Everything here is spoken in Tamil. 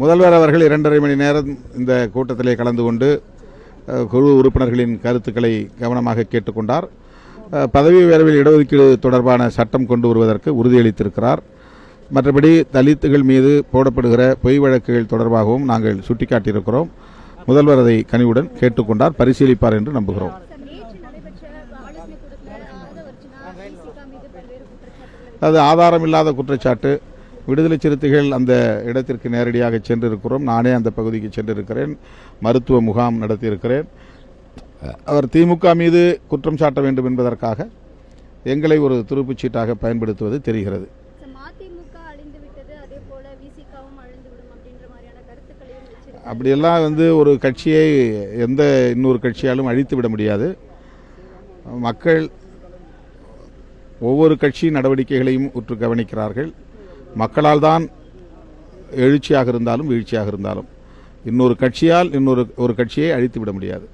முதல்வர் அவர்கள் இரண்டரை மணி நேரம் இந்த கூட்டத்திலே கலந்து கொண்டு குழு உறுப்பினர்களின் கருத்துக்களை கவனமாக கேட்டுக்கொண்டார். பதவி உயர்வில் இடஒதுக்கீடு தொடர்பான சட்டம் கொண்டு வருவதற்கு உறுதியளித்திருக்கிறார். மற்றபடி தலித்துகள் மீது போடப்படுகிற பொய் வழக்குகள் தொடர்பாகவும் நாங்கள் சுட்டிக்காட்டியிருக்கிறோம். முதல்வர் அதை கனிவுடன் கேட்டுக்கொண்டார் பரிசீலிப்பார் என்று நம்புகிறோம். அது ஆதாரம் இல்லாத குற்றச்சாட்டு. விடுதலை சிறுத்தைகள் அந்த இடத்திற்கு நேரடியாக சென்றிருக்கிறோம். நானே அந்த பகுதிக்கு சென்றிருக்கிறேன். மருத்துவ முகாம் நடத்தியிருக்கிறேன். அவர் திமுக மீது குற்றம் சாட்ட வேண்டும் என்பதற்காக எங்களை ஒரு துருப்புச் சீட்டாக பயன்படுத்துவது தெரிகிறது. அப்படியெல்லாம் வந்து ஒரு கட்சியை எந்த இன்னொரு கட்சியாலும் அழித்து விட முடியாது. மக்கள் ஒவ்வொரு கட்சி நடவடிக்கைகளையும் உற்று கவனிக்கிறார்கள். மக்களால் தான் எழுச்சியாக இருந்தாலும் வீழ்ச்சியாக இருந்தாலும். இன்னொரு கட்சியால் இன்னொரு ஒரு கட்சியை அழித்து விட முடியாது.